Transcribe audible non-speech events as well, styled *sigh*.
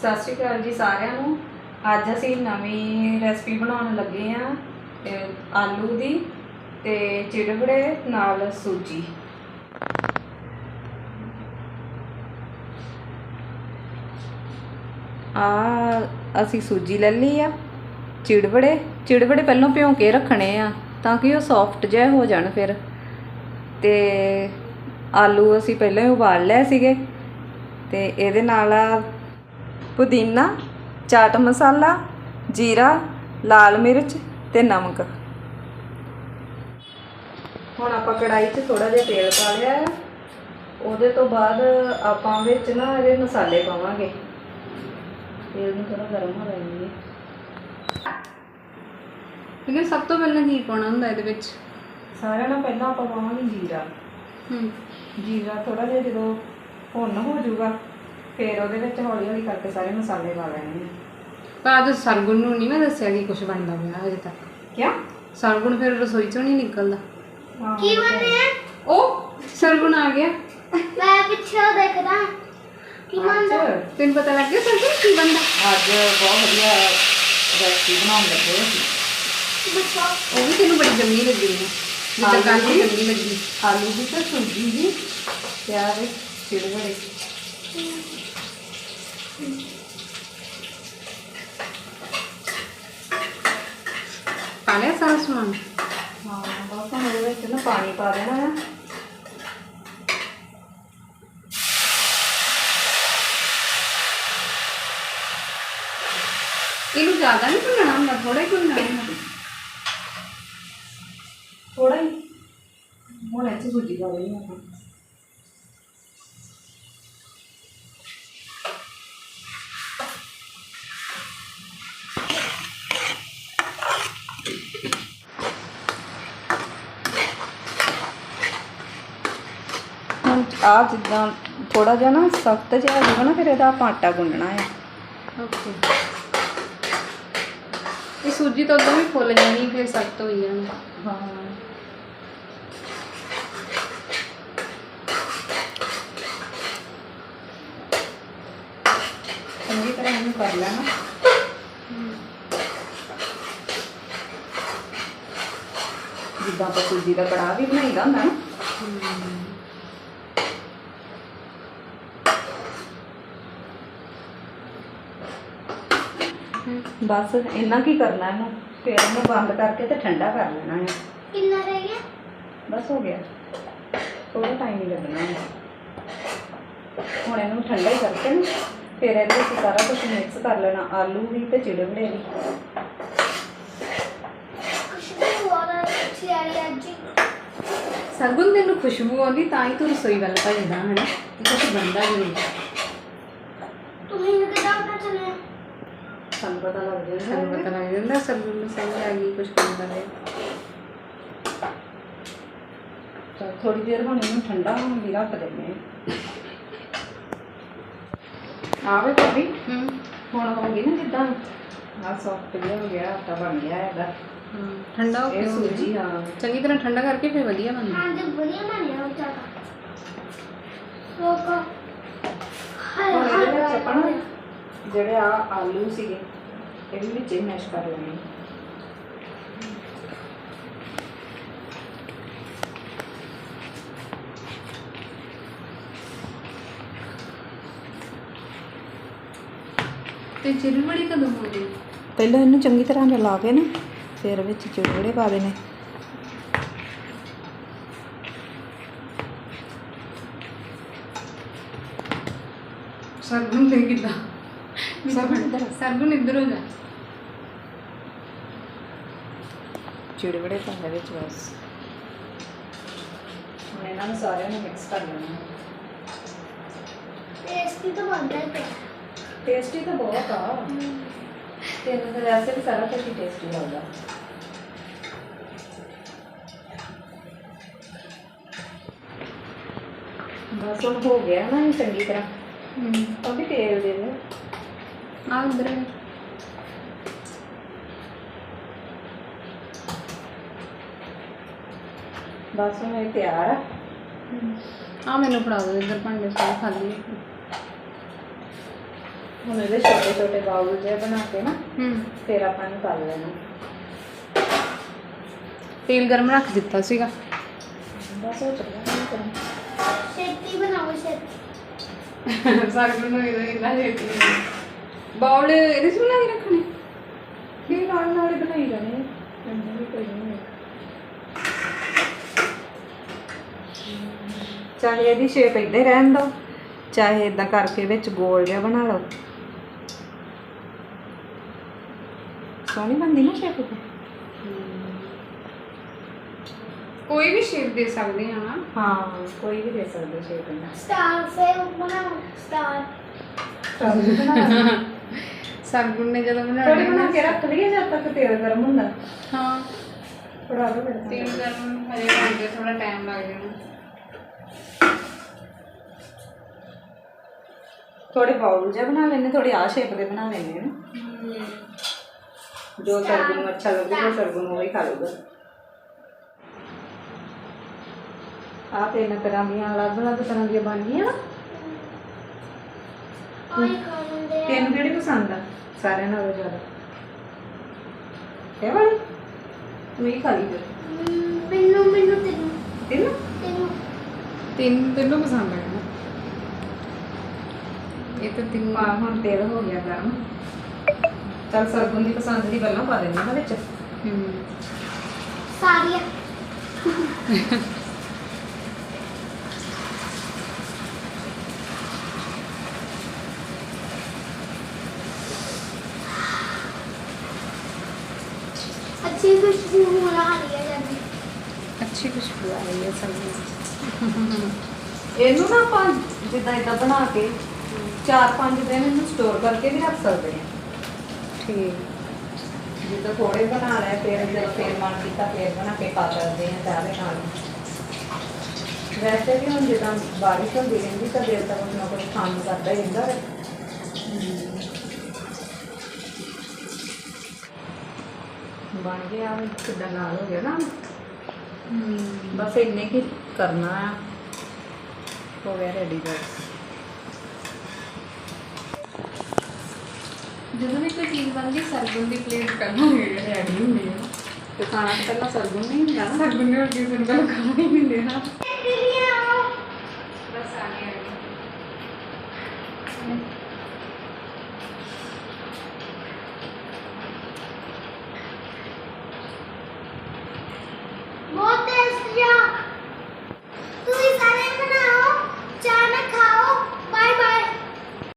ਸਤਿ ਸ਼੍ਰੀ ਅਕਾਲ ਜੀ ਸਾਰਿਆਂ ਨੂੰ। ਅੱਜ ਅਸੀਂ ਨਵੀਂ ਰੈਸਪੀ ਬਣਾਉਣ ਲੱਗੇ ਆ ਆਲੂ ਦੀ ਤੇ ਚਿੜਵੜੇ ਨਾਲ ਸੂਜੀ। ਆ ਅਸੀਂ ਸੂਜੀ ਲੈ ਲਈ ਆ ਚਿੜਵੜੇ ਚਿੜਵੜੇ ਪਹਿਲਾਂ ਭਿਉਂ ਕੇ ਰੱਖਣੇ ਆ, ਤਾਂ ਕਿ ਉਹ ਸੌਫਟ ਜਿਹੇ ਹੋ ਜਾਣ ਫਿਰ। ਤੇ ਆਲੂ ਅਸੀਂ ਪਹਿਲਾਂ ਹੀ ਉਬਾਲ ਲਏ ਸੀਗੇ, ਤੇ ਇਹਦੇ ਨਾਲ ਪੁਦੀਨਾ ਚਾਟ ਮਸਾਲਾ ਜੀਰਾ ਲਾਲ ਮਿਰਚ ਤੇ ਨਮਕ। ਹੁਣ ਆਪਾਂ ਕੜਾਈ 'ਚ ਥੋੜਾ ਜਿਹਾ ਤੇਲ ਪਾ ਲਿਆ ਹੈ ਉਹਦੇ ਤੋਂ ਬਾਅਦ ਆਪਾਂ ਵਿੱਚ ਨਾ ਇਹਦੇ ਮਸਾਲੇ ਪਾਵਾਂਗੇ। ਤੇਲ ਨੂੰ ਥੋੜਾ ਗਰਮ ਹੋ ਲੈਣੀ ਲੇਕਿਨ ਸਭ ਤੋਂ ਪਹਿਲਾਂ ਕੀ ਪਾਉਣਾ ਹੁੰਦਾ ਇਹਦੇ ਵਿੱਚ। ਸਾਰਿਆਂ ਨਾਲ ਪਹਿਲਾਂ ਆਪਾਂ ਪਾਵਾਂਗੇ ਜੀਰਾ। ਹੂੰ। ਜੀਰਾ ਥੋੜਾ ਜਿਹਾ ਜਦੋਂ ਭੁੰਨ ਹੋ ਜਾਊਗਾ ਫਿਰ ਉਹਦੇ ਵਿੱਚ ਹੌਲੀ ਹੌਲੀ ਕਰਕੇ ਸਾਰੇ ਮਸਾਲੇ ਪਾ ਲੈਣੇ ਨੇ ਪਰ ਅੱਜ ਸਰਗੁਣ ਨੂੰ ਨਹੀਂ ਮੈਂ ਦੱਸਿਆ ਕਿ ਕੁਝ ਬਣਦਾ ਪਿਆ ਹਜੇ ਤੱਕ। ਕਿਆ? ਸਰਗੁਣ ਫਿਰ ਰਸੋਈ ਚੋਂ ਨਹੀਂ ਨਿਕਲਦਾ। ਕੀ ਉਹ ਸਰਗੁਣ ਆ ਗਿਆ। ਮੈਂ ਪਿੱਛੇ ਦੇਖਦਾ। ਕੀ ਮੰਨਦਾ ਤੈਨੂੰ ਪਤਾ ਲੱਗ ਗਿਆ ਸਰਗੁਣ ਕੀ ਬਣਦਾ? ਅੱਜ ਬਹੁਤ ਵਧੀਆ ਰੈਸਪੀ ਬਣਾਉਣ ਲੱਗੇ ਦੱਸੋ ਉਹ ਵੀ ਤੈਨੂੰ ਬੜੀ ਜੰਮੀ ਲੱਗੀ ਹੈ ਜਿੱਦਾਂ ਆਲੂ ਕੱਲ ਦੀ? ਜੰਮੀ ਲੱਗੀ। ਆਲੂ ਦੀ ਤੇ ਸੂਜੀ ਦੀ। ਪਿਆਜ਼ ਚਿੜਵੜੇ ਪਾ ਲਿਆ ਸਾਰਾ ਸਮਾਨ? ਹਾਂ ਬਸ ਹੁਣ ਉਹਦੇ ਵਿੱਚ ਨਾ ਪਾਣੀ ਪਾ ਦੇਣਾ ਹੈ ਇਹਨੂੰ ਜ਼ਿਆਦਾ ਨਹੀਂ ਭੁੰਨਣਾ ਹੁੰਦਾ ਥੋੜਾ ਹੀ ਭੁੰਨਣਾ ਹੁੰਦਾ। ਥੋੜਾ ਹੀ। ਹੁਣ ਇੱਥੇ ਸੂਜੀ ਪਾ ਦੇਣੀ ਆਪਾਂ ਆ ਜਿੱਦਾਂ ਥੋੜਾ ਜਿਹਾ ਨਾ ਸਖਤ ਜਿਹਾ ਹੋ ਜਾਊਗਾ ਨਾ ਫਿਰ ਇਹਦਾ ਆਪਾਂ ਆਟਾ ਗੁੰਨਣਾ ਹੈ ਓਕੇ। ਇਹ ਸੂਜੀ ਤਾਂ ਉਦੋਂ ਵੀ ਫੁੱਲ ਜਾਣੀ ਫਿਰ ਸਖਤ ਹੋਈ ਜਾਣੀ। ਹਾਂ। ਚੰਗੀ ਤਰ੍ਹਾਂ ਇਹਨੂੰ ਕਰ ਲੈਣਾ। ਜਿੱਦਾਂ ਆਪਾਂ ਸੂਜੀ ਦਾ ਕੜਾਹ ਵੀ ਬਣਾਈਦਾ ਹੁੰਦਾ ਨਾ। ਬਸ ਇੰਨਾ ਕੀ ਕਰਨਾ ਇਹਨੂੰ? ਫਿਰ ਇਹਨੂੰ ਬੰਦ ਕਰਕੇ ਤੇ ਠੰਡਾ ਕਰ ਲੈਣਾ ਹੈ। ਕਿੰਨਾ ਰਹਿ ਗਿਆ? ਬਸ ਹੋ ਗਿਆ। ਥੋੜਾ ਟਾਈਮ ਹੀ ਲੱਗਣਾ ਹੈ। ਹੁਣ ਇਹਨੂੰ ਠੰਡਾ ਹੀ ਕਰਕੇ ਨਾ ਫਿਰ ਇਹਦੇ ਵਿੱਚ ਸਾਰਾ ਕੁਝ ਮਿਕਸ ਕਰ ਲੈਣਾ ਆਲੂ ਵੀ ਤੇ ਚਿੜਵੜੇ ਵੀ। ਖੁਸ਼ਬੂ ਆ ਰਹੀ ਹੈ ਅੱਜ। ਸਰਗੁਣ ਤੈਨੂੰ ਖੁਸ਼ਬੂ ਆਉਂਦੀ ਤਾਂ ਹੀ ਤੂੰ ਰਸੋਈ ਵੱਲ ਭੱਜਦਾ ਹੈ ਨਾ ਕੁਝ ਬਣਦਾ ਜ਼ਰੂਰ ਤੁਸੀਂ ਕਿਦਾਂ ਪਤਾ ਚੱਲਿਆ? ਸਾਨੂੰ ਪਤਾ ਲੱਗ ਜਾਂਦਾ। ਸਾਨੂੰ ਪਤਾ ਲੱਗ ਜਾਂਦਾ ਨੂੰ ਸਮਝ ਆ ਗਈ ਕੁਝ ਬਣਦਾ ਹੈ ਚਲ ਥੋੜੀ ਦੇਰ ਹੁਣ ਇਹਨੂੰ ਠੰਡਾ ਹੋਣ ਲਈ ਰੱਖ ਦਿੰਦੇ ਹਾਂ। ਆਵੇ ਭਾਬੀ ਹੂੰ। ਹੁਣ ਹੋ ਗਈ ਨਾ ਜਿੱਦਾਂ। ਆ ਸੌਫਟ ਜਿਹਾ ਹੋ ਗਿਆ ਆਟਾ ਬਣ ਗਿਆ ਹੈਗਾ ਹਾਂ ਠੰਡਾ ਹੋ ਕੇ ਸੂਜੀ ਹਾਂ। ਚੰਗੀ ਤਰ੍ਹਾਂ ਠੰਡਾ ਕਰਕੇ ਫਿਰ ਵਧੀਆ ਬਣਦਾ ਹਾਂ ਤੇ ਵਧੀਆ ਬਣਿਆ ਉਹ ਚਾਹ। ਰੋਕੋ ਹਾਏ ਹੁਣ ਜਿਹੜੇ ਆ ਆਲੂ ਸੀਗੇ ਇਹ ਵੀ ਵਿੱਚ ਹੀ ਮੈਸ਼ ਕਰ ਲੈਣੇ ਤੇ ਚਿਰਵੜੀ ਕਦੋਂ ਹੋ ਗਈ? ਪਹਿਲਾਂ ਇਹਨੂੰ ਚੰਗੀ ਤਰ੍ਹਾਂ ਰਲਾ ਕੇ ਨਾ ਫਿਰ ਵਿੱਚ ਚਿੜਵੜੇ ਪਾ ਦੇਣੇ। ਸਰਗੁਣ ਤੇ ਕਿਦਾਂ? ਸਰਗੁਣ ਇੱਧਰ ਹੋ ਜਾ ਚਿੜਵੜੇ ਪਾਉਂਦੇ ਵਿੱਚ ਬਸ ਹੁਣ ਇਹਨਾਂ ਨੂੰ ਸਾਰਿਆਂ ਨੂੰ ਮਿਕਸ ਕਰ ਲੈਣਾ ਟੇਸਟੀ ਤਾਂ ਬਣਦਾ ਹੀ ਪਿਆ ਟੇਸਟੀ ਤਾਂ ਬਹੁਤ ਆ ਤੈਨੂੰ ਤਾਂ ਵੈਸੇ ਵੀ ਸਾਰਾ ਕੁਝ ਟੇਸਟੀ ਲੱਗਦਾ ਬਸ ਹੁਣ ਹੋ ਗਿਆ ਨਾ ਇਹ ਚੰਗੀ ਤਰ੍ਹਾਂ ਹੂੰ ਉਹ ਵੀ ਤੇਲ ਦੇ ਦੇ ਆ ਉਧਰ ਬਸ ਹੁਣ ਇਹ ਤਿਆਰ ਆ ਆ ਮੈਨੂੰ ਫੜਾ ਦਿਓ ਇੱਧਰ ਭਾਂਡੇ ਸਾਰੇ ਖਾਲੀ। ਹੁਣ ਇਹਦੇ ਛੋਟੇ ਛੋਟੇ ਬਾਉਲ ਜਿਹੇ ਬਣਾ ਕੇ ਨਾ ਹੂੰ ਫਿਰ ਆਪਾਂ ਨੂੰ ਕਰ ਲੈਣਾ ਤੇਲ ਗਰਮ ਰੱਖ ਦਿੱਤਾ ਸੀਗਾ ਬਸ ਹੋ ਚੱਲਿਆ ਛੇਤੀ ਬਣਾਓ ਛੇਤੀ ਸਰਗੁਣ ਨੂੰ ਇਹਦਾ ਇੰਨਾ ਜੇਤੀ ਬਾਉਲ ਇਹਦੇ ਚ ਬਣਾ ਕੇ ਰੱਖਣੇ? ਇਹ ਨਾਲ ਨਾਲ ਹੀ ਬਣਾਈ ਜਾਣੇ ਆ। ਇੰਨਾ ਵੀ ਕੋਈ ਨਹੀਂ ਹੈ। ਚਾਹੇ ਇਹਦੀ ਸ਼ੇਪ ਇੱਦਾਂ ਹੀ ਰਹਿਣ ਦੋ ਚਾਹੇ ਇਦਾਂ ਕਰਕੇ ਵਿੱਚ ਗੋਲ ਜਿਹਾ ਬਣਾ ਲਓ। ਸੋਹਣੀ ਬਣਦੀ ਨਾ ਸ਼ੇਪ ਕੋਈ ਵੀ ਸ਼ੇਪ ਦੇ ਸਕਦੇ ਹਾਂ ਨਾ ਹਾਂ ਕੋਈ ਵੀ ਦੇ ਸਕਦਾ ਸ਼ੇਪ ਇਹਨਾਂ ਸਟਾਰ ਸੇ ਬਣਾਓ। ਸਟਾਰ ਸਰਗੁਣ ਨੇ ਜਦੋਂ ਥੋੜੀ ਬਣਾਉਣੇ ਬਣਾ ਕੇ ਰੱਖ ਲਈਏ ਜਦ ਤੱਕ ਤੇਲ ਗਰਮ ਹੁੰਦਾ। ਹਾਂ। ਥੋੜਾ ਦੋ ਮਿੰਟ ਤੇਲ ਗਰਮ ਹਜੇ ਬਣਦੇ ਥੋੜਾ ਟਾਈਮ ਲੱਗ ਜਾਣਾ। ਥੋੜੇ ਬਾਉਲ ਜਿਹਾ ਬਣਾ ਲੈਣੇ ਥੋੜੇ ਆ ਸ਼ੇਪ ਦੇ ਬਣਾ ਲੈਣੇ ਨਾ। ਜੋ ਸਰਗੁਣ ਨੂੰ ਅੱਛਾ ਲੱਗੂਗਾ ਸਰਗੁਣ ਉਹ ਹੀ ਖਾ ਲਊਗਾ। ਆ ਤਿੰਨ ਤਰ੍ਹਾਂ ਦੀਆਂ ਅਲੱਗ ਅਲੱਗ ਤਰ੍ਹਾਂ ਦੀਆਂ ਬਣਨੀਆਂ ਆਈ ਖਾਉਂਦੇ ਤੈਨੂੰ ਕਿਹੜੀ ਪਸੰਦ ਆ? ਸਾਰਿਆਂ ਨਾਲੋਂ ਜ਼ਿਆਦਾ। ਇਹ ਵਾਲੀ? ਤੂੰ ਹੀ ਖਾ ਲਈ ਫਿਰ। ਮੈਨੂੰ ਮੈਨੂੰ ਤੈਨੂੰ। ਤਿੰਨ? ਤੈਨੂੰ। ਤਿੰਨ ਤਿੰਨੋਂ ਪਸੰਦ ਆ ਨਾ ਇਹ ਤਾਂ ਤਿੰਨ ਪਾ ਹੁਣ ਤੇਲ ਹੋ ਗਿਆ ਗਰਮ। ਚੱਲ ਸਰਗੁਣ ਦੀ ਪਸੰਦ ਦੀ ਗੱਲਾਂ ਪਾ ਦੇਣੀ ਨਾ ਵਿੱਚ। ਹੂੰ ਸਾਰੀਆਂ। *laughs* ਅੱਛੀ ਖੁਸ਼ਬੂ ਹੋ ਰਹੀ ਹੈ ਜਦ। ਅੱਛੀ ਖੁਸ਼ਬੂ ਆ ਰਹੀ ਹੈ ਸਰਗੁਣ ਇਹਨੂੰ ਨਾ ਆਪਾਂ ਜਿੱਦਾਂ ਇਦਾਂ ਬਣਾ ਕੇ 4-5 ਦਿਨ ਇਹਨੂੰ ਸਟੋਰ ਕਰਕੇ ਵੀ ਰੱਖ ਸਕਦੇ ਹਾਂ। ਠੀਕ। ਜਿੱਦਾਂ ਥੋੜੇ ਬਣਾ ਲਏ ਫਿਰ ਜਦੋਂ ਫੇਰ ਮਨ ਕੀਤਾ ਫੇਰ ਬਣਾ ਕੇ ਖਾ ਸਕਦੇ ਹਾਂ ਚਾਹ ਦੇ ਨਾਲ। ਵੈਸੇ ਵੀ ਹੁਣ ਜਿੱਦਾਂ ਬਾਰਿਸ਼ ਹੁੰਦੀ ਰਹਿੰਦੀ ਤਾਂ ਦੇਰ ਤੱਕ ਕੁਛ ਨਾ ਕੁਛ ਖਾਣ ਨੂੰ ਕਰਦਾ ਹੀ ਰਹਿੰਦਾ। ਵਾ। ਬਣ ਗਿਆ ਹੁਣ ਕਿੱਦਾਂ ਨਾਲ ਹੋ ਗਿਆ ਨਾ। ਹੂੰ। ਬਸ ਇੰਨੇ ਕੀ ਕਰਨਾ ਆ। ਹੋ ਗਿਆ ਰੈਡੀ ਬਸ। ਜਦੋਂ ਵੀ ਕੋਈ ਚੀਜ਼ ਬਣਦੀ ਸਰਗੁਣ ਦੀ ਪਲੇਟ ਕਰਨਾਂਗੇ ਰੈਡੀ ਹੁੰਦੀ ਹੈ ਤੇ ਖਾਣਾ ਪਹਿਲਾਂ ਸਰਗੁਣ ਨਹੀਂ ਹੁੰਦਾ ਸਰਗੁਣ ਨੇ ਹੋਰ ਕਿਸੇ ਨੂੰ ਖਾਣਾ ਹੀ ਨਹੀਂ ਦੇਣਾ